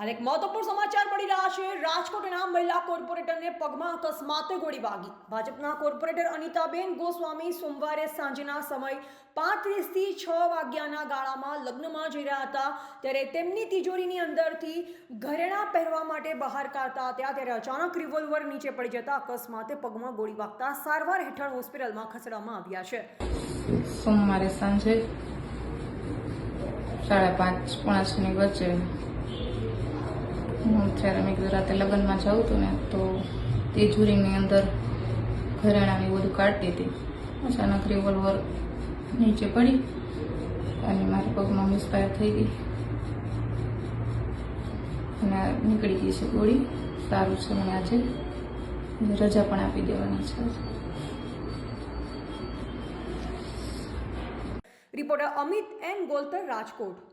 હાલ એક મહત્વપૂર્ણ સમાચાર મળી રહ્યા છે. રાજકોટના મહિલા કોર્પોરેટરને પગમાં અકસ્માતે ગોળી વાગી. ભાજપના કોર્પોરેટર અનિતાબેન ગોસ્વામી સોમવારે સાંજના સમય પાંત્રીસથી છ વાગ્યાના ગાળામાં લગ્નમાં જઈ રહ્યા હતા. ત્યારે તેમની તિજોરીની અંદરથી ઘરેણા પહેરવા માટે બહાર કાઢતા હતા. ત્યારે અચાનક રિવોલ્વર નીચે પડી જતા અકસ્માતે પગમાં ગોળી વાગતા સારવાર હેઠળ હોસ્પિટલમાં ખસેડવામાં આવ્યા છે. સોમવારે સાંજે સાડા પાંચ, પોણા છની વચ્ચે હું જ્યારે મેં કીધું રાતે લગ્નમાં જાઉં હતું ને, તો તિજોરીની અંદર ઘરેણાને બધું કાઢતી હતી. અચાનક રિવોલ્વર નીચે પડી અને મારા પગમાં મિસફાયર થઈ ગઈ. અને નીકળી ગઈ છે ગોળી. સારું છે મને આજે. રજા પણ આપી દેવાની છે રિપોર્ટર અમિત એન ગોલતર રાજકોટ.